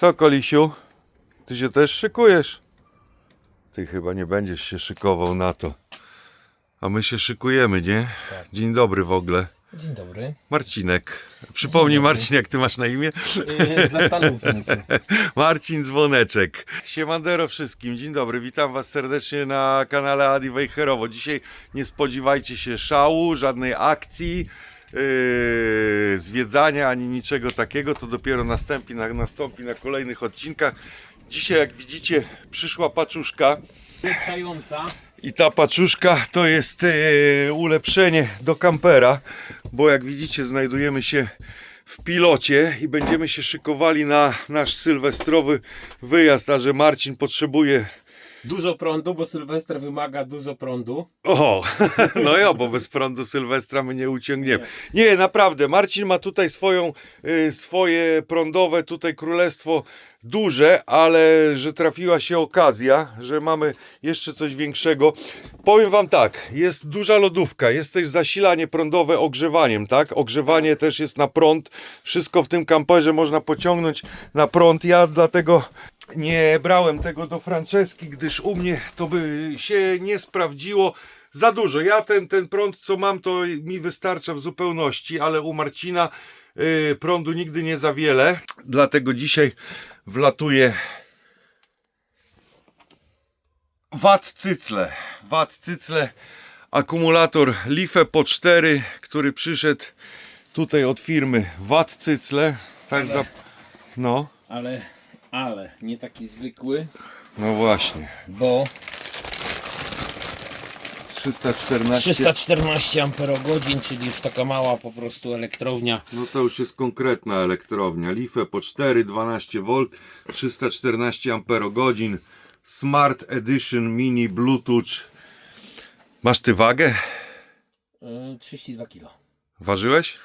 Co, Kolisiu? Ty się też szykujesz? Ty chyba nie będziesz się szykował na to. A my się szykujemy, nie? Tak. Dzień dobry w ogóle. Dzień dobry. Marcinek. Przypomnij dobry. Marcin, jak ty masz na imię? Yy, Zastanówmy się. Marcin Dzwoneczek. Siemandero wszystkim, dzień dobry, witam was serdecznie na kanale Adi Wejherowo. Dzisiaj nie spodziewajcie się szału, żadnej akcji, yy, zwiedzania ani niczego takiego, to dopiero nastąpi na, nastąpi na kolejnych odcinkach. Dzisiaj jak widzicie przyszła paczuszka Ulepszająca. i ta paczuszka to jest e, ulepszenie do kampera, bo jak widzicie znajdujemy się w pilocie i będziemy się szykowali na nasz sylwestrowy wyjazd, a że Marcin potrzebuje Dużo prądu, bo Sylwester wymaga dużo prądu. o, no ja, bo bez prądu Sylwestra my nie uciągniemy. Nie, naprawdę, Marcin ma tutaj swoją, y, swoje prądowe tutaj królestwo duże, ale że trafiła się okazja, że mamy jeszcze coś większego. Powiem wam tak, jest duża lodówka, jest też zasilanie prądowe ogrzewaniem, tak? Ogrzewanie też jest na prąd. Wszystko w tym kamperze można pociągnąć na prąd. Ja dlatego nie brałem tego do Franceski, gdyż u mnie to by się nie sprawdziło za dużo. Ja ten, ten prąd, co mam, to mi wystarcza w zupełności, ale u Marcina y, prądu nigdy nie za wiele. Dlatego dzisiaj wlatuje Watt Cycle. Watt Cycle, akumulator Life po 4, który przyszedł tutaj od firmy Watt Cycle. Tak za... No, Ale, ale, nie taki zwykły, no właśnie. bo 314. 314 Ah, czyli już taka mała po prostu elektrownia. No to już jest konkretna elektrownia. Life po 4, 12V, 314 Ah, Smart Edition Mini Bluetooth. Masz ty wagę? Yy, 32 kg. Ważyłeś?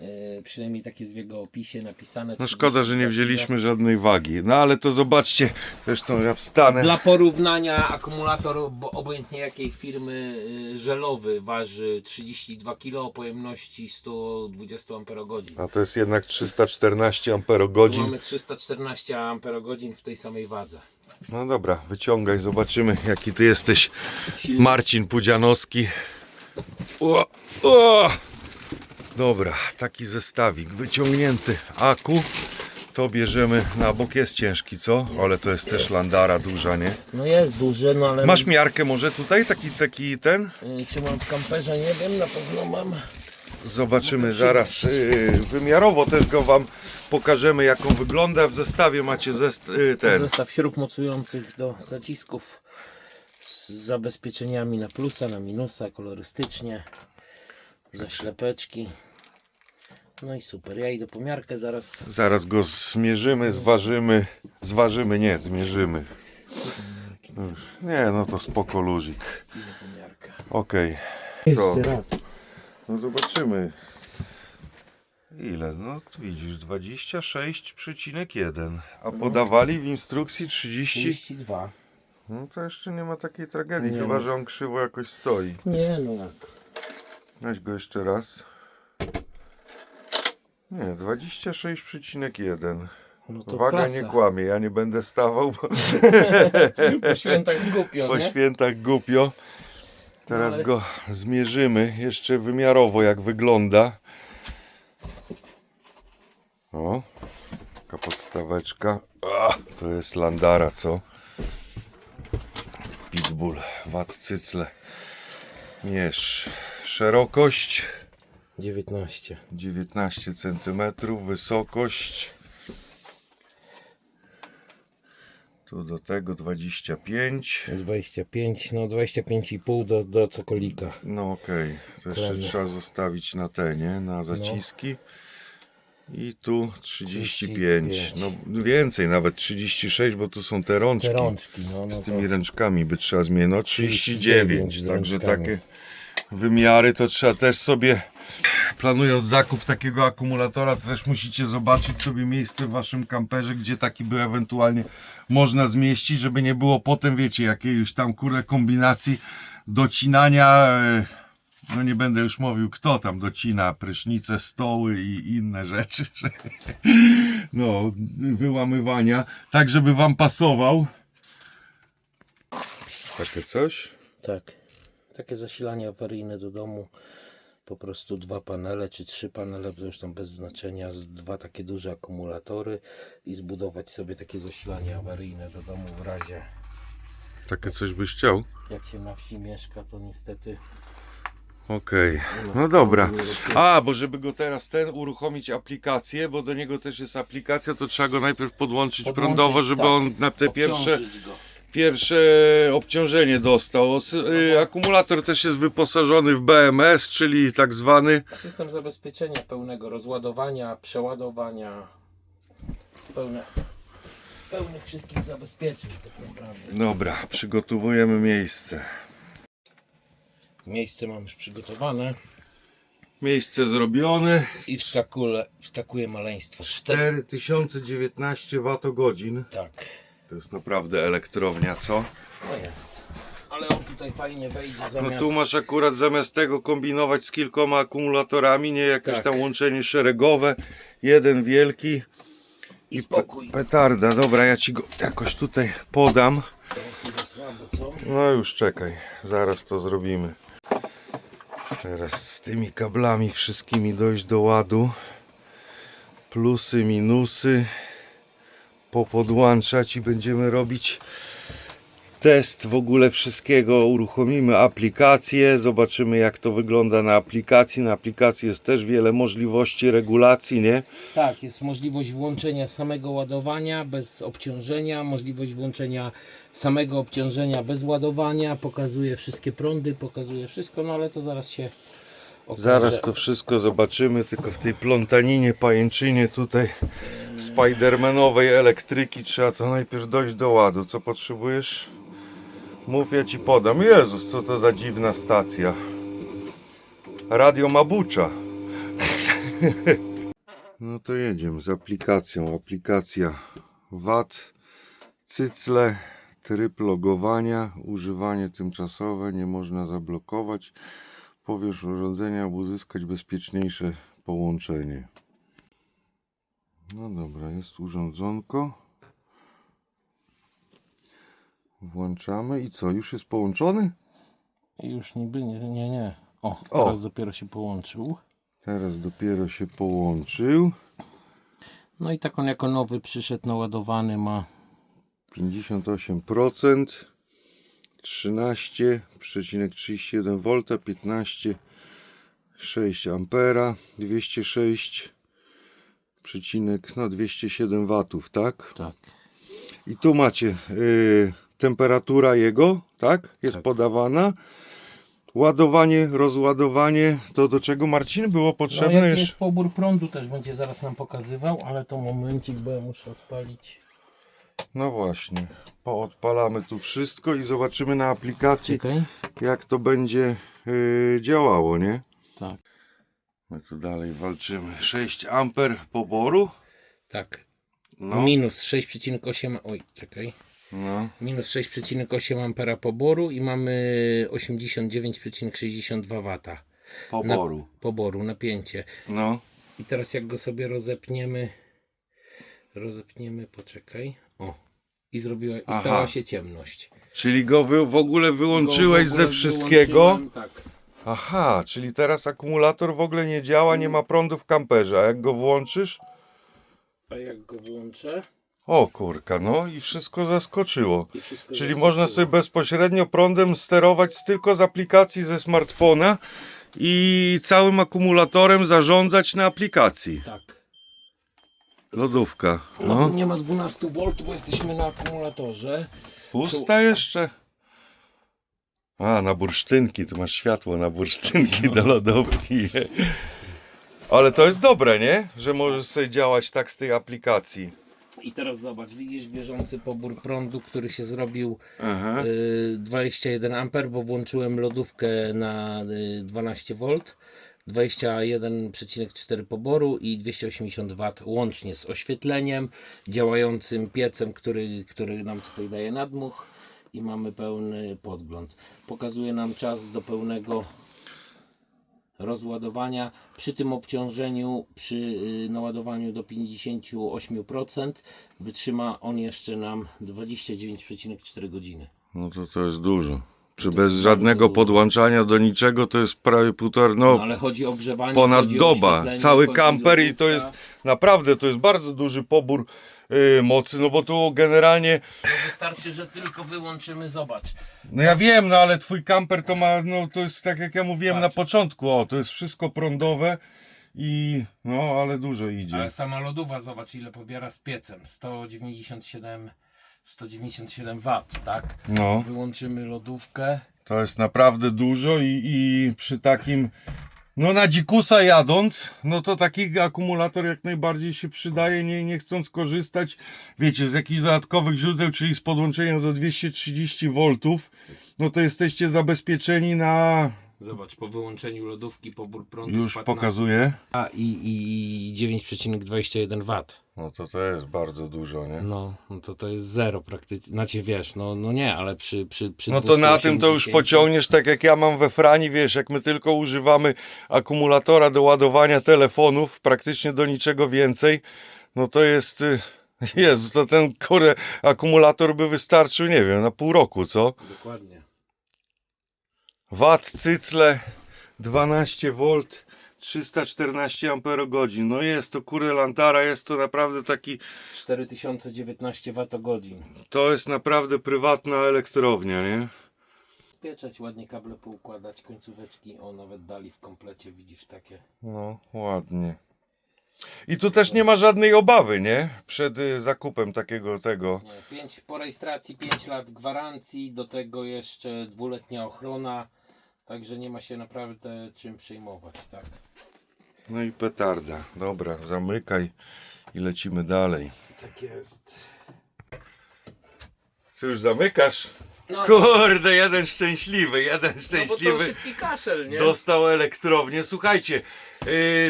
Yy, przynajmniej tak jest w jego opisie napisane. No szkoda, że nie 32 wzięliśmy żadnej wagi. No ale to zobaczcie, zresztą ja wstanę. Dla porównania akumulator bo obojętnie jakiej firmy y, żelowy waży 32 kg o pojemności 120 Ah. A to jest jednak 314 Ah. Mamy 314 Ah w tej samej wadze. No dobra, wyciągaj, zobaczymy jaki ty jesteś Marcin Pudzianowski. O, o! Dobra, taki zestawik wyciągnięty aku. To bierzemy na bok, jest ciężki, co? Ale to jest też landara duża, nie? No jest duży, no ale Masz miarkę może tutaj, taki, taki ten? y, czy mam w kamperze, nie wiem, na pewno mam. Zobaczymy zaraz. Yy, wymiarowo też go wam pokażemy jaką wygląda. W zestawie macie zest, yy, ten. Zestaw śrub mocujących do zacisków z zabezpieczeniami na plusa, na minusa, kolorystycznie. Zaślepeczki. No i super. Ja idę po miarkę zaraz. Zaraz go zmierzymy, zważymy. Zważymy, nie, zmierzymy. No już, nie, no to spoko luzik. Idę po miarkę. Okej. Co? Raz. No zobaczymy. Ile? No tu widzisz, 26,1. A podawali w instrukcji 30. 32. No to jeszcze nie ma takiej tragedii, Nie chyba ma. że on krzywo jakoś stoi. Nie no jak. Weź go jeszcze raz. Nie, 26,1. No Waga klasa. nie kłamie, ja nie będę stawał, bo Po świętach głupio, po nie? świętach głupio. Teraz No ale- go zmierzymy jeszcze wymiarowo jak wygląda. O, taka podstaweczka. To jest Landara, co? Pitbull, Wat Cycle. Mierz. Szerokość 19. 19 cm, wysokość. Tu do tego 25. 25, no 25,5 do, do cokolika. No okej, to jeszcze Prawda. trzeba zostawić na te, nie? Na zaciski. I tu 35. 35. No więcej, nawet 36, bo tu są te rączki. Te rączki, no, no Z to tymi ręczkami by trzeba zmienić. No 39. 39 z Także takie wymiary to trzeba też sobie planując zakup takiego akumulatora, to też musicie zobaczyć sobie miejsce w waszym kamperze, gdzie taki by ewentualnie można zmieścić, żeby nie było potem, wiecie, jakiejś tam kurde kombinacji docinania. e, No nie będę już mówił, kto tam docina prysznice, stoły i inne rzeczy. No, wyłamywania, tak żeby wam pasował. Takie coś? Tak. Takie zasilanie awaryjne do domu. Po prostu dwa panele czy trzy panele, to już tam bez znaczenia, z dwa takie duże akumulatory i zbudować sobie takie zasilanie awaryjne do domu w razie Takie coś byś chciał? jak się na wsi mieszka, to niestety Okej, ma no dobra. A, bo żeby go teraz ten uruchomić aplikację, bo do niego też jest aplikacja, to trzeba go najpierw podłączyć, Podłączyć, prądowo, żeby tak. on na te pierwsze, go. Pierwsze obciążenie dostał. Y, akumulator też jest wyposażony w BMS, czyli tak zwany. System zabezpieczenia pełnego rozładowania, przeładowania, pełne, pełnych wszystkich zabezpieczeń tak naprawdę. Dobra, przygotowujemy miejsce. Miejsce mam już przygotowane Miejsce zrobione. i wskakuje, wskakuje maleństwo. 4019 Wh. Tak, To jest naprawdę elektrownia, co? to jest. Ale on tutaj fajnie wejdzie zamiast... No tu masz akurat zamiast tego kombinować z kilkoma akumulatorami, nie jakieś Tak. tam łączenie szeregowe, jeden wielki I spokój. petarda. Dobra, ja ci go jakoś tutaj podam. Chyba słabo, co? No już czekaj, zaraz to zrobimy. Teraz z tymi kablami wszystkimi dojść do ładu. Plusy, minusy. Popodłączać i będziemy robić test w ogóle wszystkiego. Uruchomimy aplikację, zobaczymy jak to wygląda na aplikacji. Na aplikacji jest też wiele możliwości regulacji, nie? Tak, jest możliwość włączenia samego ładowania bez obciążenia, możliwość włączenia samego obciążenia bez ładowania, pokazuje wszystkie prądy, pokazuje wszystko, no ale to zaraz się okaże. Zaraz to wszystko zobaczymy, tylko w tej plątaninie, pajęczynie tutaj spidermanowej elektryki trzeba to najpierw dojść do ładu. Co potrzebujesz? Mów, ja ci podam. Jezus, co to za dziwna stacja. Radio Mabucza. No to jedziemy z aplikacją. Aplikacja VAT, cycle, tryb logowania, używanie tymczasowe, nie można zablokować. Powiesz urządzenia, aby uzyskać bezpieczniejsze połączenie. No dobra, jest urządzonko. Włączamy i co, już jest połączony? Już niby, nie, nie, nie. O, O. teraz dopiero się połączył. Teraz dopiero się połączył. No i tak on jako nowy przyszedł naładowany ma 58%, 13,31 V, 15,6 ampera, 206 przecinek, no 207 watów, tak? tak. I tu macie y, temperatura jego, tak? Jest Tak. podawana. Ładowanie, rozładowanie, to do czego Marcin było No potrzebne? jaki jeszcze? jest pobór prądu też będzie zaraz nam pokazywał, ale to momencik, bo ja muszę odpalić. No właśnie, poodpalamy tu wszystko i zobaczymy na aplikacji, Czekaj. jak to będzie y, działało, nie? Tak. My tu dalej walczymy. 6 amper poboru. Tak. No, Minus 6,8. Oj, czekaj. no. Minus 6,8 ampera poboru i mamy 89,62 W Poboru. poboru, napięcie. No. I teraz jak go sobie rozepniemy, rozepniemy, poczekaj. O. I zrobiła, i Aha. stała się ciemność. Czyli go wy, w ogóle wyłączyłeś Go w ogóle ze wszystkiego? Tak. Aha, czyli teraz akumulator w ogóle nie działa, nie ma prądu w kamperze, a jak go włączysz? A jak go włączę? O kurka, no i wszystko zaskoczyło. I wszystko Czyli zaskoczyło. można sobie bezpośrednio prądem sterować tylko z aplikacji ze smartfona i całym akumulatorem zarządzać na aplikacji. Tak. Lodówka. No. No, Nie ma 12 V, bo jesteśmy na akumulatorze. pusta jeszcze. A, na bursztynki, tu masz światło na bursztynki do lodówki. Ale to jest dobre, nie? Że możesz sobie działać tak z tej aplikacji. I teraz zobacz, widzisz bieżący pobór prądu, który się zrobił y, 21 A, bo włączyłem lodówkę na y, 12 V, 21,4 poboru i 280 W łącznie z oświetleniem, działającym piecem, który, który nam tutaj daje nadmuch i mamy pełny podgląd. Pokazuje nam czas do pełnego rozładowania. Przy tym obciążeniu, przy y, naładowaniu do 58% wytrzyma on jeszcze nam 29,4 godziny. No to to jest dużo. To bez żadnego podłączania do niczego to jest prawie półtora, No, no ale chodzi o ogrzewanie, ponad chodzi o doba. oświetlenie, Cały chodzi kamper i to jest naprawdę, to jest bardzo duży pobór y, mocy, no bo tu generalnie, No wystarczy, że tylko wyłączymy, zobacz. no ja wiem, no ale twój kamper to ma, no to jest tak jak ja mówiłem na początku, o, to jest wszystko prądowe i no, ale dużo idzie. Ale sama lodówa, zobacz ile pobiera z piecem. 197, 197 W, tak? No. Wyłączymy lodówkę. To jest naprawdę dużo i, i przy takim, no na dzikusa jadąc, no to taki akumulator jak najbardziej się przydaje, nie, nie chcąc korzystać, wiecie, z jakichś dodatkowych źródeł, czyli z podłączenia do 230 V, no to jesteście zabezpieczeni na, Zobacz, po wyłączeniu lodówki pobór prądu już spadł na i, i, i 9,21 W. No to to jest bardzo dużo, nie? No, no to to jest zero praktycznie. Znaczy wiesz, no, no nie, ale przy, przy, przy No to na tym to już 280 pociągniesz tak jak ja mam we Frani, wiesz, jak my tylko używamy akumulatora do ładowania telefonów, praktycznie do niczego więcej, no to jest, y, Jezu, to ten kurde akumulator by wystarczył, nie wiem, na pół roku, co? Dokładnie. Watt, cycle, 12 V, 314 Ah, no jest to kurde lantara, jest to naprawdę taki, 4019 Watogodzin. to jest naprawdę prywatna elektrownia, nie? Pieczeć, ładnie kable poukładać, końcóweczki, o nawet dali w komplecie, widzisz takie. No, ładnie. I tu też nie ma żadnej obawy, nie? Przed y, zakupem takiego tego. Nie, pięć, po rejestracji 5 lat gwarancji, do tego jeszcze dwuletnia ochrona, także nie ma się naprawdę czym przejmować, tak? No i petarda. Dobra, zamykaj i lecimy dalej. Tak jest. Ty już zamykasz? No, Kurde, jeden szczęśliwy, jeden no bo to szczęśliwy. szybki kaszel, nie? Dostał elektrownię. Słuchajcie,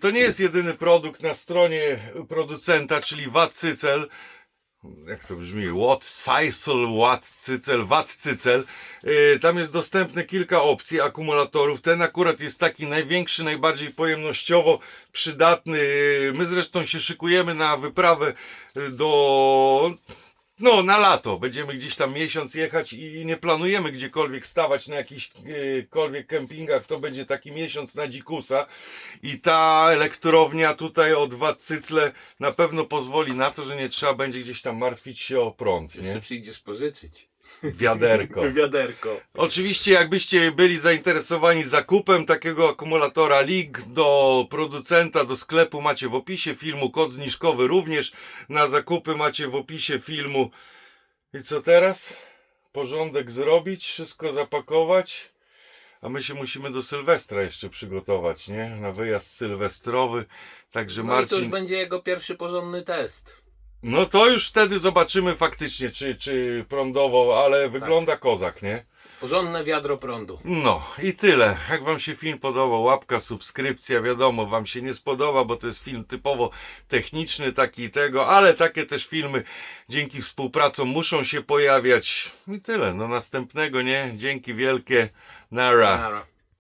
to nie jest jedyny produkt na stronie producenta, czyli Watt Cycel. Jak to brzmi? Watt Cycel, Watt Cycel, Cycel. Yy, tam jest dostępne kilka opcji akumulatorów. Ten akurat jest taki największy, najbardziej pojemnościowo przydatny. Yy, My zresztą się szykujemy na wyprawę do no, na lato. Będziemy gdzieś tam miesiąc jechać i nie planujemy gdziekolwiek stawać na jakichkolwiek kempingach. To będzie taki miesiąc na dzikusa. I ta elektrownia tutaj od Watt Cycle na pewno pozwoli na to, że nie trzeba będzie gdzieś tam martwić się o prąd, Jeszcze nie? przyjdziesz pożyczyć. Wiaderko. Wiaderko. Oczywiście, jakbyście byli zainteresowani zakupem takiego akumulatora link do producenta, do sklepu macie w opisie filmu, kod zniżkowy również na zakupy macie w opisie filmu. I co teraz? Porządek zrobić, wszystko zapakować. A my się musimy do Sylwestra jeszcze przygotować, nie? Na wyjazd sylwestrowy. Także No i to już Marcin. będzie jego pierwszy porządny test. No to już wtedy zobaczymy faktycznie, czy, czy prądowo, ale wygląda kozak, nie? Porządne wiadro prądu. No i tyle. Jak Wam się film podobał, łapka, subskrypcja, wiadomo, Wam się nie spodoba, bo to jest film typowo techniczny, taki i tego, ale takie też filmy dzięki współpracom muszą się pojawiać. I tyle. No następnego, nie? Dzięki wielkie. Nara. Nara.